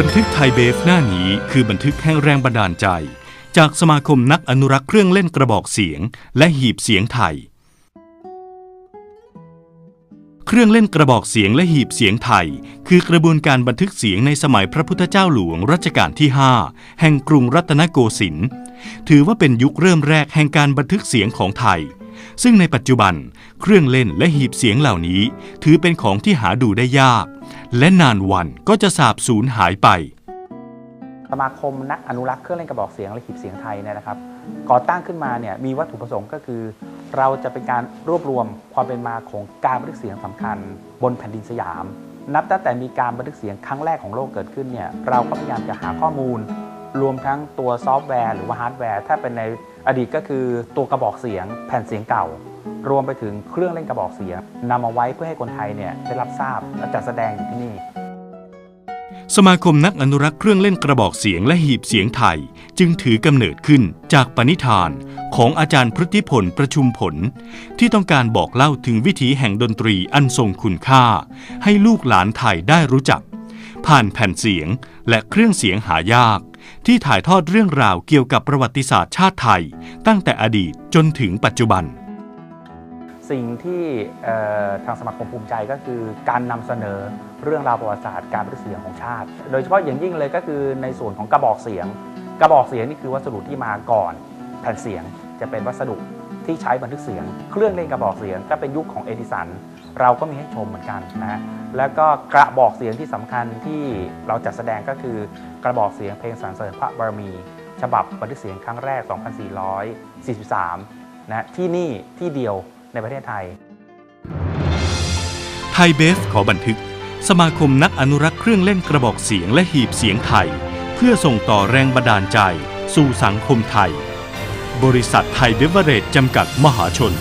บันทึกไทยเบฟหน้านี้คือบันทึกแห่งแรงบันดาลใจ จากสมาคมนักอนุรักษ์เครื่องเล่นกระบอกเสียง และหีบเสียงไทย เครื่องเล่นกระบอกเสียงและหีบเสียงไทย คือกระบวนการบันทึกเสียงในสมัยพระพุทธเจ้าหลวงรัชกาลที่ 5 แห่งกรุงรัตนโกสินทร์ถือว่าเป็นยุคเริ่มแรกแห่งการบันทึกเสียงของไทย ซึ่งในปัจจุบัน เครื่องเล่นและหีบเสียงเหล่านี้ ถือเป็นของที่หาดูได้ยาก และนานวันก็จะสาบสูญหายไป สมาคมนักอนุรักษ์เครื่องเล่นกระบอกเสียงและหีบเสียงไทยเนี่ยนะครับ ก่อตั้งขึ้นมาเนี่ยมีวัตถุประสงค์ก็คือ เราจะเป็นการรวบรวมความเป็นมาของการบันทึกเสียงสำคัญ บนแผ่นดินสยาม นับตั้งแต่มีการบันทึกเสียงครั้งแรกของโลกเกิดขึ้นเนี่ยเราก็พยายามจะหาข้อมูล รวมทั้งตัวซอฟต์แวร์ หรือว่าฮาร์ดแวร์ ถ้าเป็นในอดีตก็คือตัวกระบอกเสียงแผ่นเสียงเก่า รวมไปถึงเครื่องเล่นกระบอกเสียงนำมาไว้เพื่อให้คนไทยเนี่ยได้รับทราบและจัดแสดงอยู่ที่นี่ สมาคมนักอนุรักษ์เครื่องเล่นกระบอกเสียงและหีบเสียงไทย จึงถือกำเนิดขึ้นจากปณิธานของอาจารย์พฤติพลประชุมผล ที่ต้องการบอกเล่าถึงวิถีแห่งดนตรีอันทรงคุณค่า ให้ลูกหลานไทยได้รู้จัก ผ่านแผ่นเสียงและเครื่องเสียงหายาก ที่ถ่ายทอดเรื่องราวเกี่ยวกับประวัติศาสตร์ชาติไทย ตั้งแต่อดีตจนถึงปัจจุบัน สิ่งที่ทางสมาคมภูมิใจก็คือการนำเสนอเรื่องราวประวัติศาสตร์การบันทึกเสียงของชาติ โดยเฉพาะอย่างยิ่งเลยก็คือในส่วนของกระบอกเสียง กระบอกเสียงนี่คือวัสดุที่มาก่อนแผ่นเสียงจะเป็นวัสดุที่ใช้บันทึกเสียง เครื่องเล่นกระบอกเสียงก็เป็นยุคของเอดิสัน เราก็มีให้ชมเหมือนกันนะแล้วก็กระบอกเสียงที่สำคัญที่เราจัดแสดงก็คือกระบอกเสียงเพลงสรรเสริญพระบารมี ฉบับบันทึกเสียงครั้งแรก 2443 นะที่นี่ที่เดียว ในประเทศไทย ไทยเบฟขอบันทึก สมาคมนักอนุรักษ์เครื่องเล่นกระบอกเสียงและหีบเสียงไทย เพื่อส่งต่อแรงบันดาลใจ สู่สังคมไทย บริษัทไทยเบเวอเรจจำกัดมหาชน